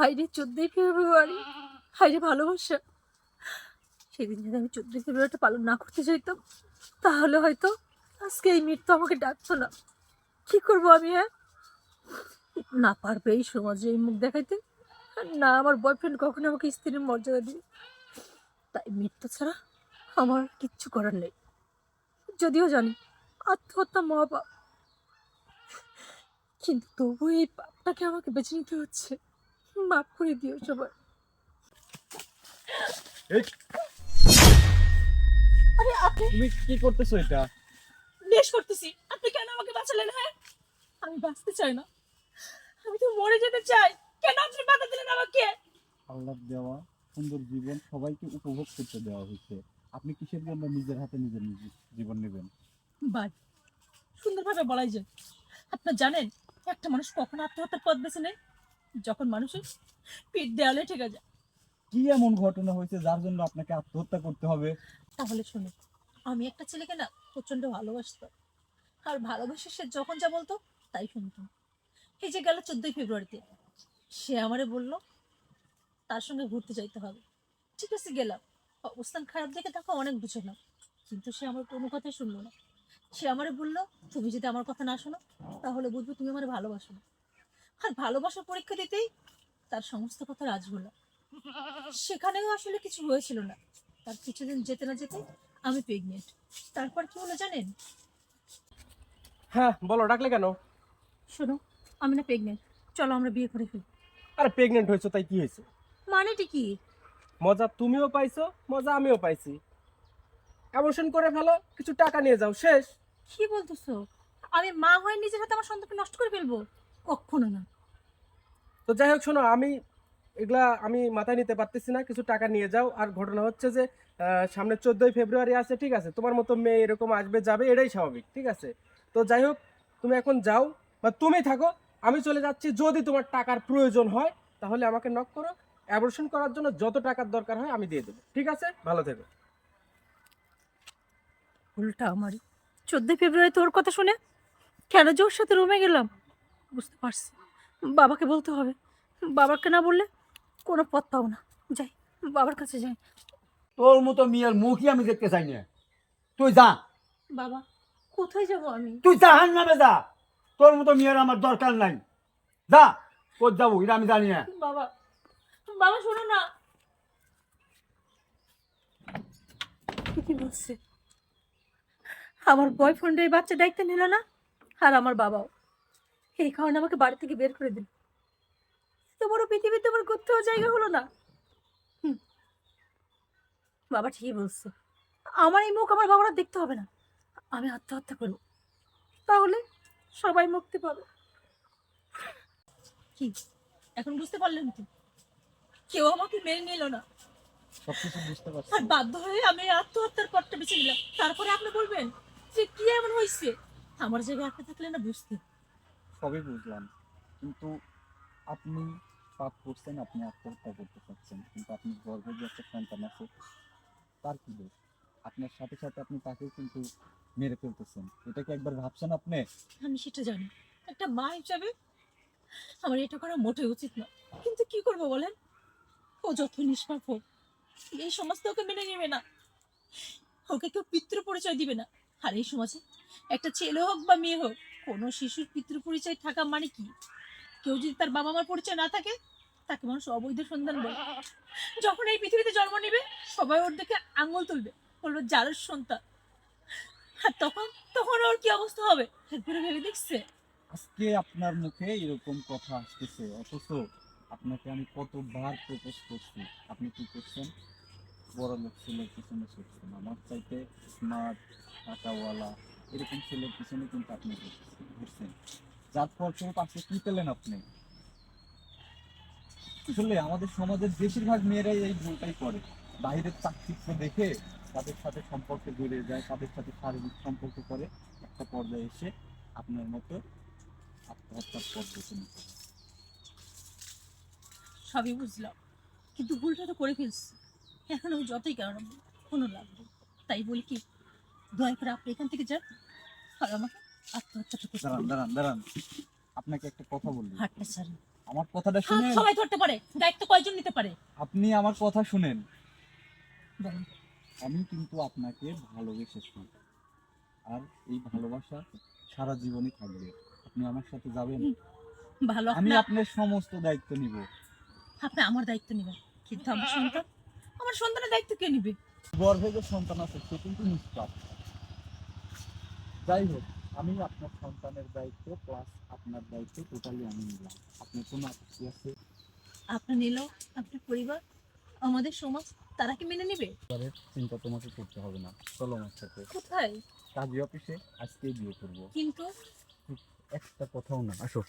হাইরে চোদ্দই ফেব্রুয়ারি হাইরে ভালোবাসা। সেদিন যদি আমি চোদ্দই ফেব্রুয়ারিটা পালন না করতে চাইতাম, তাহলে হয়তো আজকে এই মৃত্যু আমাকে ডাকতো না। কি করব আমি হ্যাঁ? না পারবে এই সমাজে এই মুখ দেখাইতে। না আমার বয়ফ্রেন্ড কখনো আমাকে স্ত্রীর মর্যাদা দিবে। তাই মৃত্যু ছাড়া আমার কিচ্ছু করার নেই। যদিও জানি, আত্মহত্যা মহাপাপ। কিন্তু তবু এই পাপটাকে আমাকে বেছে নিতে হচ্ছে। মাফ করে দিও সবাই। আরে আপনি তুমি কি করতেছো এটা? বেশ করতেছি। আপনি কেন আমাকে বাঁচালেন হ্যাঁ? আমি বাঁচতে চাই না। আমি তো মরে যেতে চাই। কেন আপনি বাধা দিলেন আমাকে? আল্লাহ দেওয়া সুন্দর জীবন সবাইকে উপভোগ করতে দেওয়া হয়েছে। আপনি কিসের জন্য নিজের হাতে নিজের জীবন নেবেন? বাই সুন্দরভাবে বলাই যায়। আপনার জানেন একটা মানুষ কখন আত্মহত্যার পথ বেছে নেয়? যখন মানুষের পিঠ দেয়ালে ঠেকে যায়। কি এমন ঘটনা হয়েছে যার জন্য আপনাকে আত্মহত্যা করতে হবে? তাহলে শুনুন আমি একটা ছেলেকে না প্রচণ্ড ভালোবাসতাম আর ভালোবেসে সে যখন যা বলতো তাই শুনতাম এই যে গেল চোদ্দই ফেব্রুয়ারিতে সে আমারে বলল তার সঙ্গে ঘুরতে যাইতে হবে। ঠিক আছে গেলাম। অবস্থান খারাপ দেখে তাকে অনেক বুঝলাম। কিন্তু সে আমার কোনো কথাই শুনলো না। সে আমারে বলল তুমি যদি আমার কথা না শোনো তাহলে বুঝবে তুমি আমার ভালোবাসো না। আর ভালোবাসার পরীক্ষা দিতেই তার সমস্ত কথা রাজ হলো সেখানেও আসলে কিছু হয়েছিল না। তার কিছুদিন যেতে না যেতে আমি প্রেগনেন্ট তারপর কি হলো জানেন? হ্যাঁ বলো ডাকলে কেন? শোনো আমি না প্রেগনেন্ট চলো আমরা বিয়ে করে ফেলি। আরে প্রেগনেন্ট হয়েছো তাই কি হয়েছে? মানেটা কি? মজা তুমিও পাইছো মজা আমিও পাইছি। অ্যাবর্শন করে ফেলো কিছু টাকা নিয়ে যাও শেষ। কি বলতেছো? আমি মা হয়ে নিজের হাতে আমার সন্তানকে নষ্ট করে ফেলব? কখনো না। তো যাই হোক, শোনো, আমি এগুলা আমি মাথায় নিতে পারতেছি না, কিছু টাকা নিয়ে যাও। আর ঘটনা হচ্ছে যে সামনে চোদ্দোই ফেব্রুয়ারি আছে, ঠিক আছে? তোমার মতো মেয়ে এরকম আসবে, যাবে, এটাই স্বাভাবিক, ঠিক আছে? তো যাই হোক, তুমি এখন যাও, বা তুমি থাকো, আমি চলে যাচ্ছি, যদি তোমার টাকার প্রয়োজন হয়, তাহলে আমাকে নক করো। অ্যাবর্শন করার জন্য যত টাকার দরকার হয়, আমি দিয়ে দেবো, ঠিক আছে? ভালো থেকো। উল্টা আমারই। চোদ্দই ফেব্রুয়ারি তোর কথা শুনে কেন যে ওর সাথে রুমে গেলাম? বুঝতে পারছি। বাবাকে বলতে হবে। বাবাকে না বললে কোনো পথ পাবো না। যাই বাবার কাছে যাই। তোর মতো মেয়ের মুখই আমি দেখতে চাই না। তুই যা। বাবা কোথায় যাব আমি? তুই জাহান নামে যা। তোর মতো মেয়ের আমার দরকার নাই। যা কোথ যাব এটা আমি জানি না। বাবা বাবা শোনো না। কি বলছে। আমার বয়ফ্রেন্ড এই বাচ্চা দায়িত্ব নিল না আর আমার বাবাও। এই কারণে আমাকে বাড়ি থেকে বের করে দিল। তো বড় পৃথিবীতে আমার কোথাও জায়গা হলো না। বাবা ঠিকই বলছে। আমার এই মুখ আমার বাবারা দেখতে হবে না। আমি আত্মহত্যা করব। তাহলে সবাই মুক্তি পাবে। কি? এখন বুঝতে পারলেন তো কেউ আমাকে মেনে নিল না। সবকিছু বুঝতে পারছি। আর বাধ্য হয়ে আমি আত্মহত্যার পথটা বেছে নিলাম। তারপরে আপনি বলবেন যে কি এমন হয়েছে আমার জায়গায় আপনি থাকলে না বুঝতে সবই বুঝলাম। কিন্তু আপনি পাপ করছেন, আপনি আত্মহত্যা করতে চাচ্ছেন। কিন্তু আপনি গর্ভে যে একটা সন্তান আছে, তার কি দোষ? আপনার সাথে সাথে আপনি তাকেও কিন্তু মেরে ফেলতেছেন। এটা কি একবার ভাবছেন আপনি? আমি সেটা জানি। একটা মা হিসাবে আমার এটা করা মোটেই উচিত না। কিন্তু কি করব বলেন? ও যত নিষ্পাপ হোক, এই সমাজ তো ওকে মেনে নেবে না। ওকে কেউ পিতৃ পরিচয় দিবে না। আর এই সমাজে একটা ছেলে হোক বা মেয়ে হোক কোনো শিশুর পিতৃ পরিচয় থাকা মানে কি? কেউ যদি তার বাবা মার পরিচয় না থাকে, তাকে মানুষ অবৈধ সন্ধান বলে। যখন এই পৃথিবীতে জন্ম নেবে, সবাই ওর দেখে আঙুল তুলবে, বলবে, যার সন্তান। আর তখন তখন ওর কি অবস্থা হবে? একবারে ভেবে দেখছে? আজকে আপনার মুখে এরকম কথা আসতেছে, অথচ আপনাকে আমি কতবার প্রপোজ করছি। আপনি কি করছেন? বড় লোক ছেলের পিছনে ছুটছেন আমার চাইতে স্মার্ট টাকাওয়ালা এরকম ছেলের পিছনে কিন্তু আপনি ঘুরছেন। যার ফলস্বরূপ আজকে কি পেলেন আপনি? আসলে আমাদের সমাজের বেশিরভাগ মেয়েরাই এই ভুলটাই করে। বাইরের চাকচিক্য দেখে তাদের সাথে সম্পর্কে জড়িয়ে যায়, তাদের সাথে শারীরিক সম্পর্ক করে। একটা পর্যায়ে এসে আপনার মতো আত্মহত্যার পথ সবই বুঝলাম। কিন্তু ভুলটা তো করে ফেলছি। এখন আমি যতই কারণ কোনো লাভ তাই বলি কি দয়া করে আপনি এখান থেকে যান। আর আমাকে আত্মহত্যাটা করতে দাঁড়ান দাঁড়ান দাঁড়ান। আপনাকে একটা কথা বলব। ছাড়েন। আমার কথাটা হাত সবাই ধরতে পারে দায়িত্ব কয়জন নিতে পারে? আপনি আমার কথা শুনেন। বলেন। আমি কিন্তু আপনাকে ভালোবেসেছি। আর এই ভালোবাসা সারা জীবনই থাকবে। আপনি আমার সাথে যাবেন। ভালো আমি আপনার সমস্ত দায়িত্ব নিব। আপনি আমার দায়িত্ব নেবেন। কিন্তু আমার সন্তান আমার সন্তানের দায়িত্ব কে নিবে? গর্ভে যে সন্তান আছে সে কিন্তু নিষ্পাপ যাই হোক আমি আপনার সন্তানের দায়িত্ব প্লাস আপনার দায়িত্ব টোটালি আমি নিলাম। আপনার কোনো আপত্তি আছে? আপনি নিলেও আপনার পরিবার আমাদের সমাজ তারা কি মেনে নেবে? এবারের চিন্তা তোমাকে করতে হবে না। চলো আমার সাথে। কোথায়? কাজী অফিসে আজকে বিয়ে করব। কিন্তু? একটা কথাও না আসো।